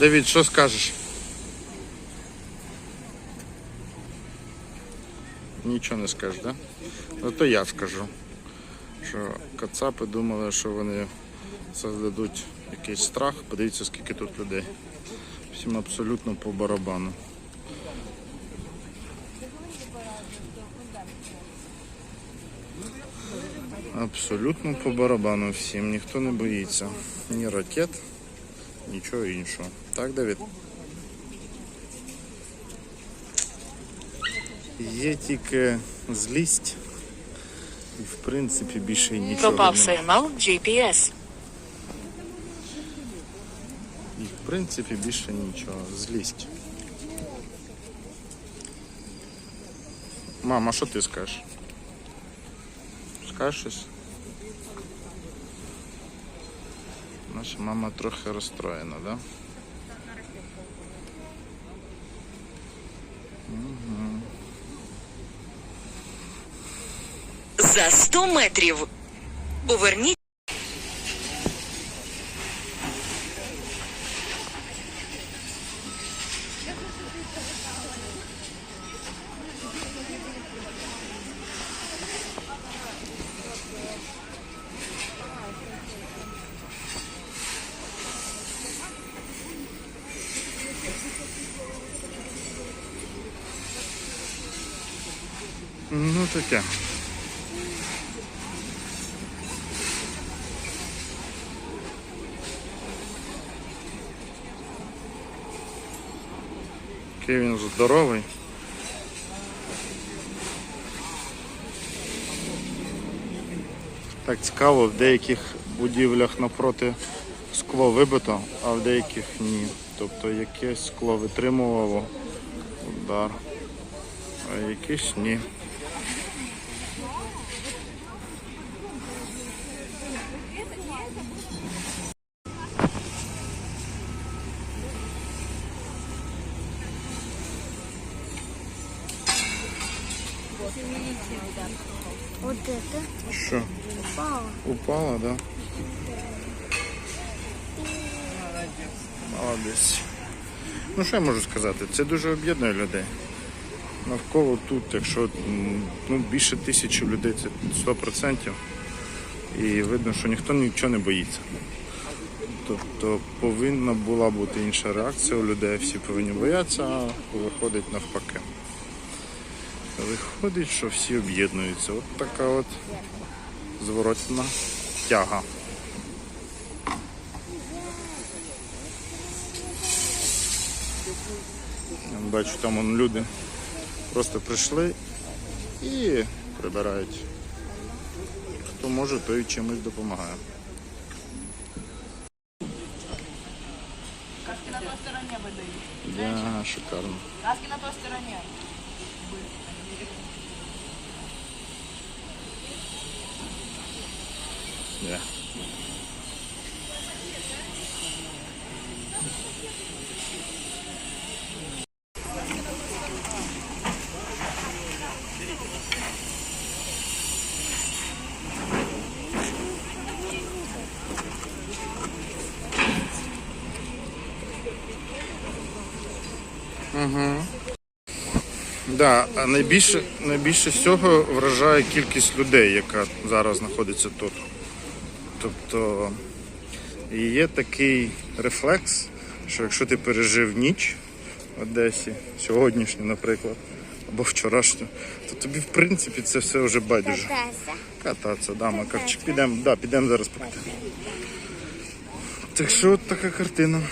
Давід, що скажеш? Нічого не скажеш, да? Ну то я скажу. Що кацапи думали, що вони создадуть якийсь страх. Подивіться, скільки тут людей. Всім абсолютно по барабану. Абсолютно по барабану всім. Ніхто не боїться. Ні ракет, нічого іншого. Так, Давід? Є тільки злість. І в принципі більше і нічого. Пропав немає. сигнал GPS. І в принципі більше нічого. Злість. Мама, що ти скажеш? Скажеш щось? Наша мама трохи розстроєна, да? За 100 метрів. Поверніть. Ну таке. Який він здоровий. Так цікаво, в деяких будівлях напроти скло вибито, а в деяких ні. Тобто якесь скло витримувало удар, а якесь ні. Вот это Що? упало. Упала, да? Молодець. Ну що я можу сказати? Це дуже об'єднує людей. Навколо тут, якщо ну, більше тисячі людей, це 100%. І видно, що ніхто нічого не боїться. Тобто повинна була бути інша реакція у людей, всі повинні боятися, а виходить навпаки. Виходить, що всі об'єднуються. От така от зворотна тяга. Я Бачу, там вон люди просто прийшли і прибирають. Хто може, той чимось допомагає. Краски на той стороне выдают. Да, шикарно. Краски на той стороне. Да. Да, а найбільше, найбільше всього вражає кількість людей, яка зараз знаходиться тут. Тобто є такий рефлекс, що якщо ти пережив ніч в Одесі, сьогоднішню, наприклад, або вчорашню, то тобі в принципі це все вже байдуже. Кататися. Кататися, да, Макарчик, підемо, да, підемо зараз покатати. Так що от така картина.